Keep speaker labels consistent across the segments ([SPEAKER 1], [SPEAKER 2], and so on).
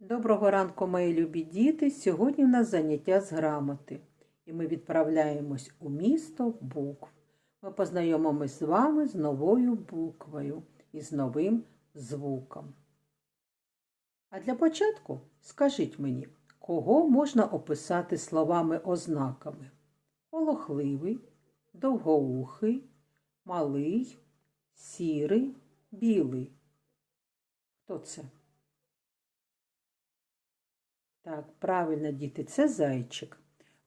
[SPEAKER 1] Доброго ранку, мої любі діти! Сьогодні в нас заняття з грамоти, і ми відправляємось у місто букв. Ми познайомимось з вами з новою буквою і з новим звуком. А для початку скажіть мені, кого можна описати словами-ознаками? Полохливий, довгоухий, малий, сірий, білий. Хто це? Так, правильно, діти, це зайчик.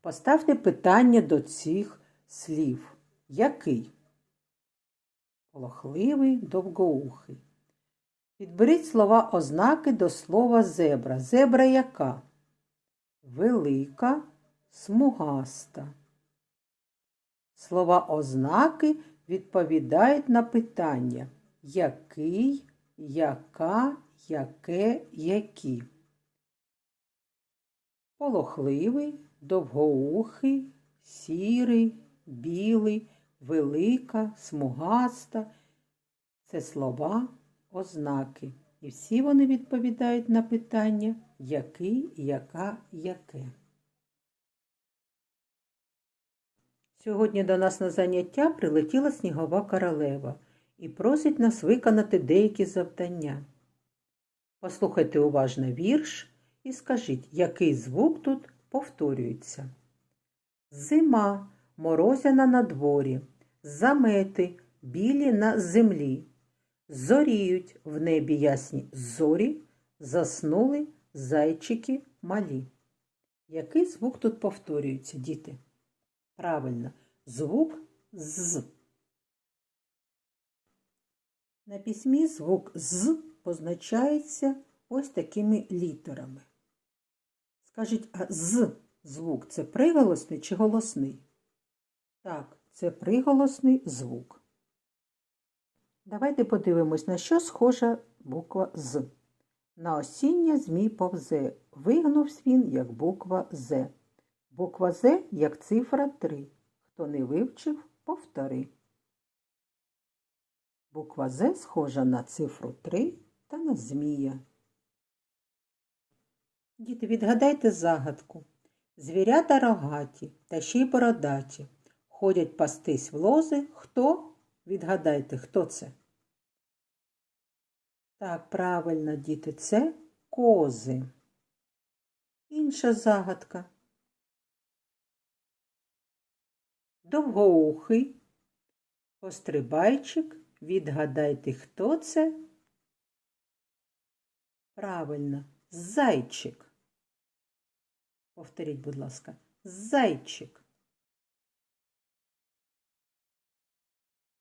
[SPEAKER 1] Поставте питання до цих слів. Який? Полохливий, довгоухий. Підберіть слова ознаки до слова зебра. Зебра яка? Велика, смугаста. Слова ознаки відповідають на питання який, яка, яке, які полохливий, довгоухий, сірий, білий, велика, смугаста. Це слова, ознаки. І всі вони відповідають на питання який, яка, яке. Сьогодні до нас на заняття прилетіла снігова королева і просить нас виконати деякі завдання. Послухайте уважно вірш і скажіть, який звук тут повторюється. Зима морозяна на дворі, замети білі на землі. Зоріють в небі ясні зорі, заснули зайчики малі. Який звук тут повторюється, діти? Правильно, звук з. На письмі звук з позначається ось такими літерами. Скажіть, а з звук це приголосний чи голосний? Так, це приголосний звук. Давайте подивимось, на що схожа буква з. На осіння змій повзе. Вигнувся він, як буква З. Буква З як цифра 3. Хто не вивчив, повтори. Буква З схожа на цифру 3 та на змія. Діти, відгадайте загадку. Звірята рогаті та ще й бородаті. Ходять пастись в лози. Хто? Відгадайте, хто це? Так, правильно, діти, це кози. Інша загадка. Довгоухий, пострибайчик. Відгадайте, хто це? Правильно, зайчик. Повторіть, будь ласка, зайчик.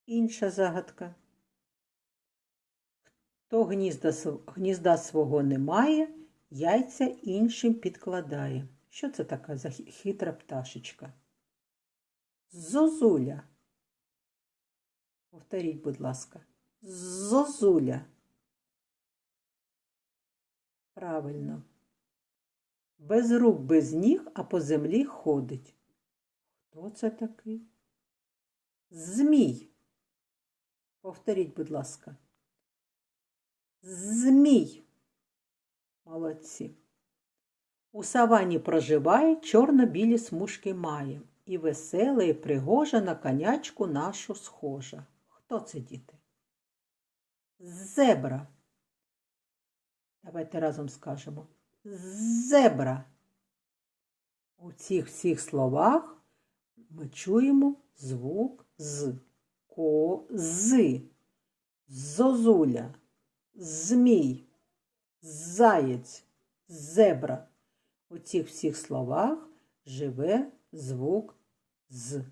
[SPEAKER 1] Інша загадка. Хто гнізда, гнізда свого не має, яйця іншим підкладає. Що це така за хитра пташечка? Зозуля. Повторіть, будь ласка, зозуля. Правильно. Без рук, без ніг, а по землі ходить. Хто це такий? Змій. Повторіть, будь ласка. Змій. Молодці. У савані проживає, чорно-білі смужки має. І весела, і пригожа на конячку нашу схожа. Хто це, діти? Зебра. Давайте разом скажемо зебра. У цих всіх словах ми чуємо звук з кози, зозуля, змій, заєць, зебра. У цих всіх словах живе звук з.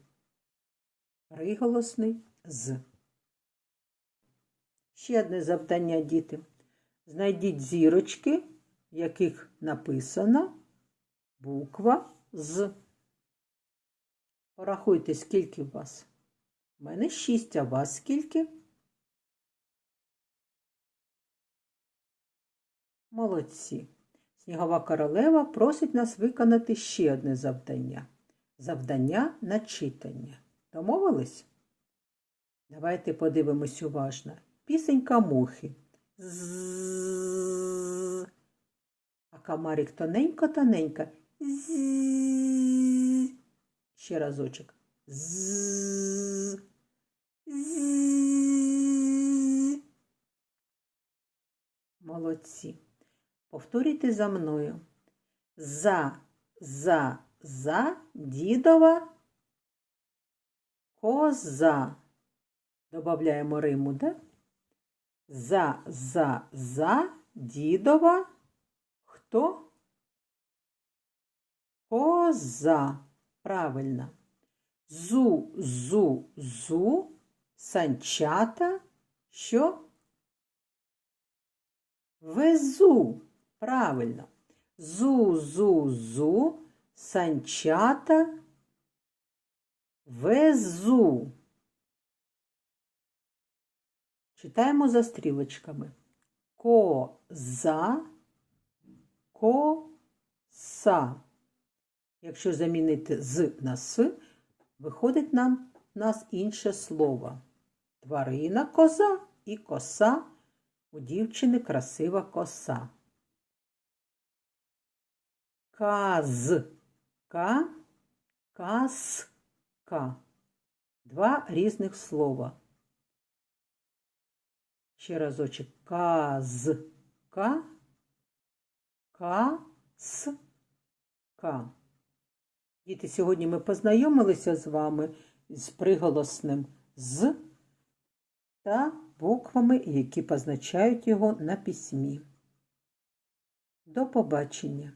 [SPEAKER 1] Приголосний з. Ще одне завдання, діти. Знайдіть зірочки в яких написана буква з. Порахуйте, скільки у вас. У мене шість, а у вас скільки? Молодці. Снігова королева просить нас виконати ще одне завдання. Завдання на читання. Домовились? Давайте подивимось уважно. Пісенька мухи. З А комарик тоненько-тоненько. Ще разочок. Зззз. Молодці. Повторюйте за мною. За, за, за, дідова, коза. Добавляємо риму, да? За, за, за, дідова, хто? Коза. Правильно. Зу, зу, зу, санчата, що? Везу. Правильно. Зу, зу, зу, санчата, везу. Читаємо за стрілочками. Коза, коса. Якщо замінити з на с, виходить нам в нас інше слово. Тварина коза і коса. У дівчини красива коса. Каз. Казка, казка. Два різних слова. Ще разочек. Казка, каска. Діти, сьогодні ми познайомилися з вами з приголосним з та буквами, які позначають його на письмі. До побачення!